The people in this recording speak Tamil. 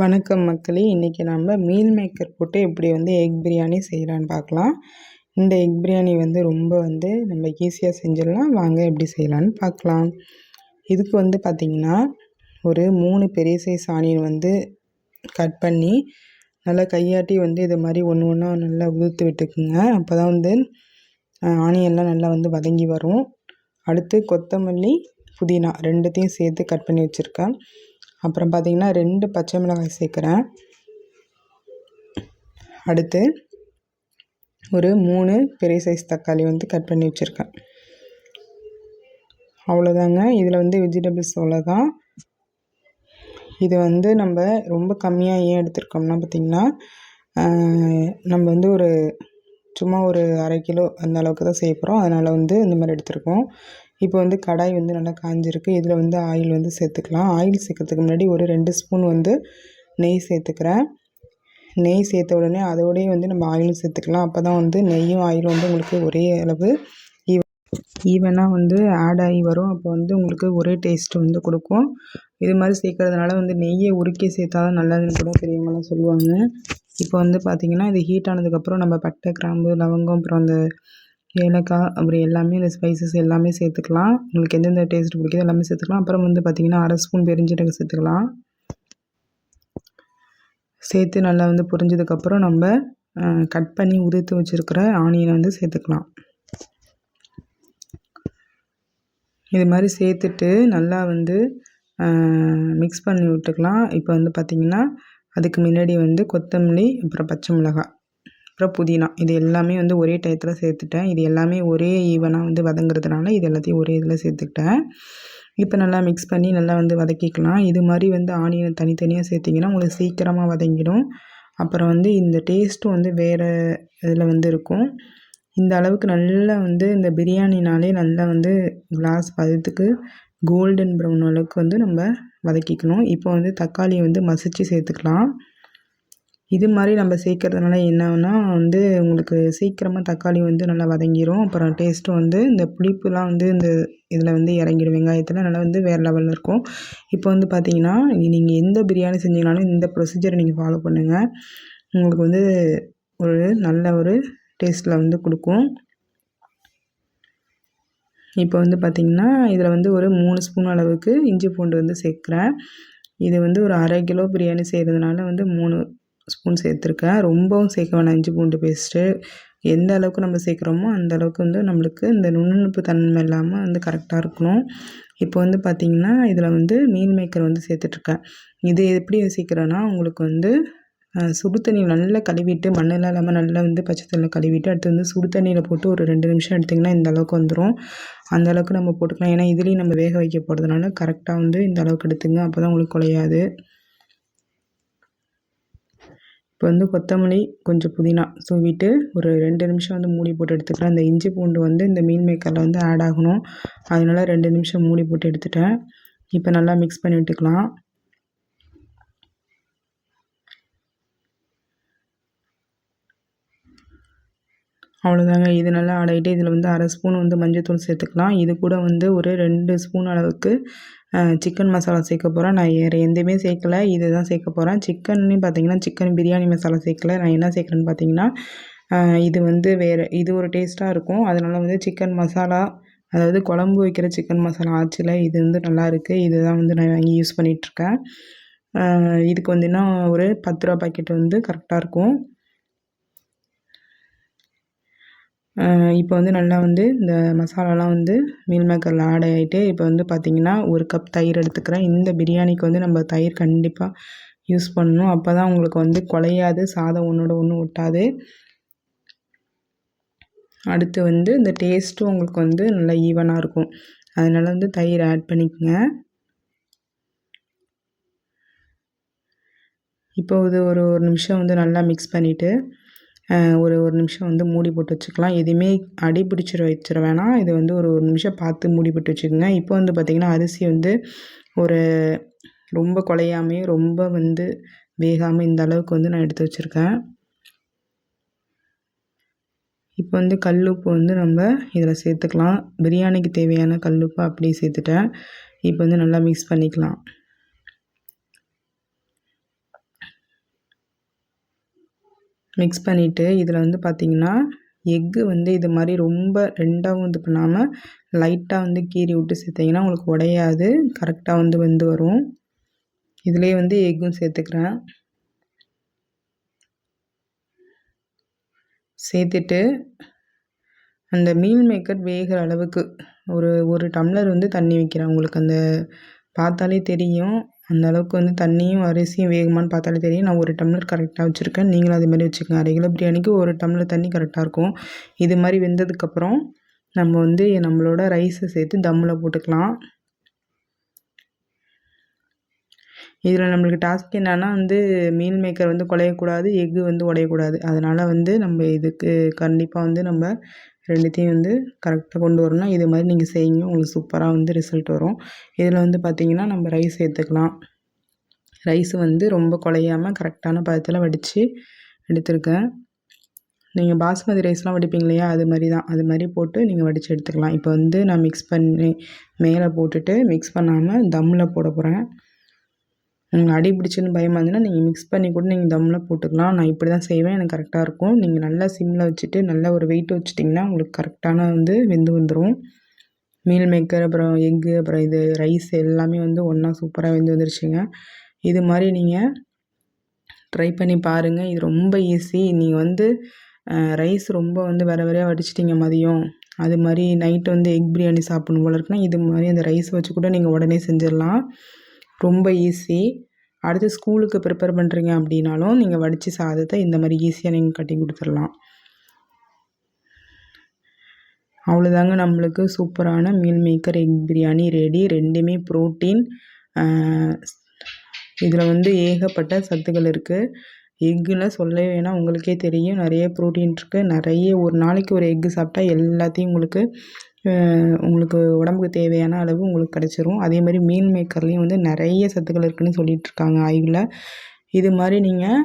வணக்கம் மக்களே. இன்றைக்கி நம்ம மீல் மேக்கர் போட்டு எப்படி வந்து எக் பிரியாணி செய்யலான்னு பார்க்கலாம். இந்த எக் பிரியாணி வந்து ரொம்ப வந்து நம்ம ஈஸியாக செஞ்சிடலாம். வாங்க எப்படி செய்யலான்னு பார்க்கலாம். இதுக்கு வந்து பார்த்திங்கன்னா ஒரு மூணு பெரிய சைஸ் ஆனியன் வந்து கட் பண்ணி நல்லா கையாட்டி வந்து இது மாதிரி ஒன்று ஒன்றா நல்லா உதுத்து விட்டுக்குங்க. அப்போ தான் வந்து ஆனியன்லாம் நல்லா வந்து வதங்கி வரும். அடுத்து கொத்தமல்லி புதினா ரெண்டுத்தையும் சேர்த்து கட் பண்ணி வச்சுருக்கேன். அப்புறம் பார்த்திங்கன்னா ரெண்டு பச்சை மிளகாய் சேர்க்குறேன். அடுத்து ஒரு மூணு பெரிய சைஸ் தக்காளி வந்து கட் பண்ணி வச்சுருக்கேன். அவ்வளோதாங்க இதில் வந்து வெஜிடபிள்ஸ் அவ்வளோதான் இது வந்து நம்ம ரொம்ப கம்மியாக ஏன் எடுத்துருக்கோம்னா பார்த்திங்கன்னா நம்ம வந்து ஒரு சும்மா ஒரு அரை கிலோ அந்த அளவுக்கு தான் செய்ய போகிறோம் அதனால் வந்து இந்த மாதிரி எடுத்துருக்கோம். இப்போ வந்து கடாய் வந்து நல்லா காஞ்சிருக்கு. இதில் வந்து ஆயில் வந்து சேர்த்துக்கலாம். ஆயில் சேர்க்கறதுக்கு முன்னாடி ஒரு ரெண்டு ஸ்பூன் வந்து நெய் சேர்த்துக்கிறேன். நெய் சேர்த்த உடனே அதோடய வந்து நம்ம ஆயிலும் சேர்த்துக்கலாம். அப்போ தான் வந்து நெய்யும் ஆயிலும் வந்து உங்களுக்கு ஒரே அளவு ஈவனாக வந்து ஆட் ஆகி வரும். அப்போ வந்து உங்களுக்கு ஒரே டேஸ்ட் வந்து கொடுக்கும். இது மாதிரி சேர்க்கறதுனால வந்து நெய்யை உருக்கி சேர்த்தா தான் நல்லதுன்னு கூட பெரியவங்களாம் சொல்லுவாங்க. இப்போ வந்து பார்த்திங்கன்னா இது ஹீட் ஆனதுக்கப்புறம் நம்ம பட்டை கிராம்பு லவங்கம் அப்புறம் அந்த ஏலக்காய் அப்புறம் எல்லாமே இந்த ஸ்பைசஸ் எல்லாமே சேர்த்துக்கலாம். உங்களுக்கு எந்தெந்த டேஸ்ட் பிடிக்குதோ எல்லாமே சேர்த்துக்கலாம். அப்புறம் வந்து பார்த்திங்கன்னா அரை ஸ்பூன் பெருஞ்சீரகம் சேர்த்துக்கலாம். சேர்த்து நல்லா வந்து புரிஞ்சதுக்கப்புறம் நம்ம கட் பண்ணி உதிர்த்து வச்சுருக்கிற ஆனியனை வந்து சேர்த்துக்கலாம். இது மாதிரி சேர்த்துட்டு நல்லா வந்து மிக்ஸ் பண்ணி விட்டுக்கலாம். இப்போ வந்து பார்த்திங்கன்னா அதுக்கு முன்னாடி வந்து கொத்தமல்லி அப்புறம் பச்சை மிளகாய். அப்புறம் புதினா. இது எல்லாமே வந்து ஒரே டயத்தில் சேர்த்துட்டேன். இது எல்லாமே ஒரே ஈவனாக வந்து வதங்குறதுனால இது எல்லாத்தையும் ஒரே இதில் சேர்த்துக்கிட்டேன். இப்போ நல்லா மிக்ஸ் பண்ணி நல்லா வந்து வதக்கிக்கலாம். இது மாதிரி வந்து ஆனியனை தனித்தனியாக சேர்த்திங்கன்னா உங்களுக்கு சீக்கிரமாக வதங்கிடும். அப்புறம் வந்து இந்த டேஸ்ட்டும் வந்து வேறு இதில் வந்து இருக்கும். இந்த அளவுக்கு நல்லா வந்து இந்த பிரியாணினாலே நல்லா வந்து கிளாஸ் பதத்துக்கு கோல்டன் ப்ரௌன் அளவுக்கு வந்து நம்ம வதக்கிக்கணும். இப்போ வந்து தக்காளியை வந்து மசித்து சேர்த்துக்கலாம். இது மாதிரி நம்ம சேர்க்கறதுனால என்னன்னா வந்து உங்களுக்கு சீக்கிரமாக தக்காளி வந்து நல்லா வதங்கிடும் அப்புறம் டேஸ்ட்டும் வந்து இந்த புளிப்புலாம் வந்து இந்த இதில் வந்து இறங்கிடும். வெங்காயத்தில் நல்லா வந்து வேறு லெவலில் இருக்கும். இப்போ வந்து பார்த்தீங்கன்னா நீங்கள் எந்த பிரியாணி செஞ்சீங்கனாலும் இந்த ப்ரொசீஜரை நீங்கள் ஃபாலோ பண்ணுங்கள் உங்களுக்கு வந்து ஒரு நல்ல ஒரு டேஸ்ட்டில் வந்து கொடுக்கும். இப்போ வந்து பார்த்திங்கன்னா இதில் வந்து ஒரு மூணு ஸ்பூன் அளவுக்கு இஞ்சி பூண்டு வந்து சேர்க்குறேன். இது வந்து ஒரு அரை கிலோ பிரியாணி செய்கிறதுனால வந்து மூணு ஸ்பூன் சேர்த்துருக்கேன். ரொம்பவும் சேர்க்க வேணாம். இஞ்சி பூண்டு பேஸ்ட்டு எந்த அளவுக்கு நம்ம சேர்க்குறோமோ அந்த அளவுக்கு வந்து நம்மளுக்கு இந்த நுண்ணுப்பு தன்மை இல்லாமல் வந்து கரெக்டாக இருக்கணும். இப்போ வந்து பார்த்திங்கன்னா இதில் வந்து மீன் மேக்கர் வந்து சேர்த்துட்ருக்கேன். இது எப்படி சேர்க்குறேன்னா உங்களுக்கு வந்து சுடு தண்ணியில் நல்லா கழுவிட்டு மண்ணெல்லாம் இல்லாமல் நல்லா வந்து பச்சை தண்ணியில் கழுவிட்டு அடுத்து வந்து சுடு தண்ணியில் போட்டு ஒரு ரெண்டு நிமிஷம் எடுத்திங்கன்னா இந்த அளவுக்கு வந்துடும் அந்த அளவுக்கு நம்ம போட்டுக்கலாம். ஏன்னா இதுலேயும் நம்ம வேக வைக்க போகிறதுனால கரெக்டாக வந்து இந்த அளவுக்கு எடுத்துங்க. அப்போ தான் உங்களுக்கு குலையாது இப்போ வந்து கொத்தமல்லி கொஞ்சம் புதினா தூவிட்டு ஒரு ரெண்டு நிமிஷம் வந்து மூடி போட்டு எடுத்துக்கிறேன். அந்த இஞ்சி பூண்டு வந்து இந்த மீன் மேக்கரில் வந்து ஆட் ஆகணும். அதனால ரெண்டு நிமிஷம் மூடி போட்டு எடுத்துட்டேன். இப்போ நல்லா மிக்ஸ் பண்ணி விட்டுக்கலாம். அவ்வளோதாங்க. இது நல்லா ஆடாயிட்டு இதில் வந்து அரை ஸ்பூன் வந்து மஞ்சள்தூள் சேர்த்துக்கலாம். இது கூட வந்து ஒரு ரெண்டு ஸ்பூன் அளவுக்கு சிக்கன் மசாலா சேர்க்க போகிறேன் நான் வேறு எந்தமே சேர்க்கலை. இது தான் சேர்க்க போகிறேன் சிக்கன்னு பார்த்தீங்கன்னா சிக்கன் பிரியாணி மசாலா சேர்க்கல. நான் என்ன சேர்க்குறேன்னு பார்த்தீங்கன்னா இது வந்து வேறு இது ஒரு டேஸ்ட்டாக இருக்கும். அதனால் வந்து சிக்கன் மசாலா அதாவது குழம்பு வைக்கிற சிக்கன் மசாலா ஆச்சில் இது வந்து நல்லா இருக்குது இது தான் வந்து நான் வாங்கி யூஸ் பண்ணிகிட்ருக்கேன் இதுக்கு வந்து ஒரு பத்து ரூபா பாக்கெட் வந்து கரெக்டாக இருக்கும். இப்போ வந்து நல்லா வந்து இந்த மசாலாலாம் வந்து மீல் மேக்கரில் ஆட் ஆகிட்டு இப்போ வந்து பார்த்திங்கன்னா ஒரு கப் தயிர் எடுத்துக்கிறேன். இந்த பிரியாணிக்கு வந்து நம்ம தயிர் கண்டிப்பாக யூஸ் பண்ணணும். அப்போ தான் உங்களுக்கு வந்து குலையாது சாதம் ஒன்றோட ஒன்று ஒட்டாது. அடுத்து வந்து இந்த டேஸ்ட்டும் உங்களுக்கு வந்து நல்லா ஈவனாக இருக்கும். அதனால் வந்து தயிர் ஆட் பண்ணிக்கோங்க. இப்போ இது ஒரு ஒரு நிமிஷம் வந்து நல்லா மிக்ஸ் பண்ணிவிட்டு ஒரு ஒரு நிமிஷம் வந்து மூடி போட்டு வச்சுக்கலாம். எதுவுமே அடி பிடிச்சிட வச்சிட வேணாம். இது வந்து ஒரு ஒரு நிமிஷம் பார்த்து மூடி போட்டு வச்சுக்கோங்க. இப்போ வந்து பார்த்திங்கன்னா அரிசி வந்து ஒரு ரொம்ப குலையாமையும் ரொம்ப வந்து வேகாமல் இந்த அளவுக்கு வந்து நான் எடுத்து வச்சுருக்கேன். இப்போ வந்து கல் உப்பு வந்து நம்ம இதில் சேர்த்துக்கலாம். பிரியாணிக்கு தேவையான கல் உப்பு அப்படியே சேர்த்துட்டேன். இப்போ வந்து நல்லா மிக்ஸ் பண்ணிக்கலாம். மிக்ஸ் பண்ணிவிட்டு இதில் வந்து பார்த்திங்கன்னா எக்கு வந்து இது மாதிரி ரொம்ப ரெண்டாகவும் இது பண்ணாமல் லைட்டாக வந்து கீறி விட்டு சேர்த்திங்கன்னா உங்களுக்கு உடையாது. கரெக்டாக வந்து வெந்து வரும். இதிலே வந்து எக்கும் சேர்த்துக்கிறேன். சேர்த்துட்டு அந்த மீல் மேக்கர் வேகிற அளவுக்கு ஒரு ஒரு டம்ளர் வந்து தண்ணி வைக்கிறேன். உங்களுக்கு அந்த பார்த்தாலே தெரியும். அந்தளவுக்கு வந்து தண்ணியும் அரிசியும் வேகுமான்னு பார்த்தாலே தெரியும். நான் ஒரு டம்ளர் கரெக்டாக வச்சுருக்கேன். நீங்களும் அதே மாதிரி வச்சுக்கோங்க. அரை கிலோ பிரியாணிக்கு ஒரு டம்ளர் தண்ணி கரெக்டாக இருக்கும். இது மாதிரி வெந்ததுக்கப்புறம் நம்ம வந்து நம்மளோட ரைஸை சேர்த்து தம்மில் போட்டுக்கலாம். இதில் நம்மளுக்கு டாஸ்க் என்னென்னா வந்து மீல் மேக்கர் வந்து குலையக்கூடாது எக்கு வந்து உடையக்கூடாது. அதனால் வந்து நம்ம இதுக்கு கண்டிப்பாக வந்து நம்ம ரெண்டுத்தையும் வந்து கரெக்டாக கொண்டு வரணும் இது மாதிரி நீங்கள் செய்யுங்க. உங்களுக்கு சூப்பராக வந்து ரிசல்ட் வரும். இதில் வந்து பார்த்திங்கன்னா நம்ம ரைஸ் சேர்த்துக்கலாம் ரைஸ் வந்து ரொம்ப குலையாமல் கரெக்டான பதத்தில் வடித்து எடுத்திருக்கேன். நீங்கள் பாஸ்மதி ரைஸ்லாம் வடிப்பீங்க இல்லையா? அது மாதிரி தான் அது மாதிரி போட்டு நீங்கள் வடித்து எடுத்துக்கலாம். இப்போ வந்து நான் மிக்ஸ் பண்ணி மேலே போட்டுட்டு மிக்ஸ் பண்ணாமல் தம்மில் போட போகிறேன் அடி பிடிச்சுன்னு பயமாக இருந்ததுன்னா நீங்கள் மிக்ஸ் பண்ணி கூட நீங்கள் தம்மில் போட்டுக்கலாம். நான் இப்படி தான் செய்வேன். எனக்கு கரெக்டாக இருக்கும். நீங்கள் நல்லா சிம்மில் வச்சுட்டு நல்லா ஒரு வெயிட் வச்சுட்டிங்கன்னா உங்களுக்கு கரெக்டான வந்து வெந்து வந்துடும் மீல் மேக்கர் அப்புறம் எக்கு அப்புறம் இது ரைஸ் எல்லாமே வந்து ஒன்றா சூப்பராக வெந்து வந்துருச்சுங்க. இது மாதிரி நீங்கள் ட்ரை பண்ணி பாருங்கள் இது ரொம்ப ஈஸி நீங்கள் வந்து ரைஸ் ரொம்ப வந்து வேறு வேறையாக வடிச்சிட்டிங்க மதியம். அது மாதிரி நைட்டு வந்து எக் பிரியாணி சாப்பிடணும் போல இருக்குன்னா இது மாதிரி அந்த ரைஸ் வச்சு கூட நீங்கள் உடனே செஞ்சிடலாம். ரொம்ப ஈஸி அடுத்து ஸ்கூலுக்கு ப்ரிப்பேர் பண்ணுறீங்க அப்படின்னாலும் நீங்கள் வடித்த சாதத்தை இந்த மாதிரி ஈஸியாக நீங்கள் கட்டி கொடுத்துடலாம். அவ்வளோதாங்க நம்மளுக்கு சூப்பரான meal maker egg biryani ready ரெண்டுமே ப்ரோட்டீன் இதில் வந்து ஏகப்பட்ட சத்துக்கள் இருக்குது எக்கில் சொல்லவே வேணாம் உங்களுக்கே தெரியும். நிறைய ப்ரோட்டீன் இருக்குது நிறைய ஒரு நாளைக்கு ஒரு எக்கு சாப்பிட்டா எல்லாத்தையும் உங்களுக்கு உங்களுக்கு உடம்புக்கு தேவையான அளவு உங்களுக்கு கிடச்சிரும். அதே மாதிரி மீன் மேக்கர்லேயும் வந்து நிறைய சத்துக்கள் இருக்குதுன்னு சொல்லிகிட்ருக்காங்க ஆய்வில். இது மாதிரி நீங்கள்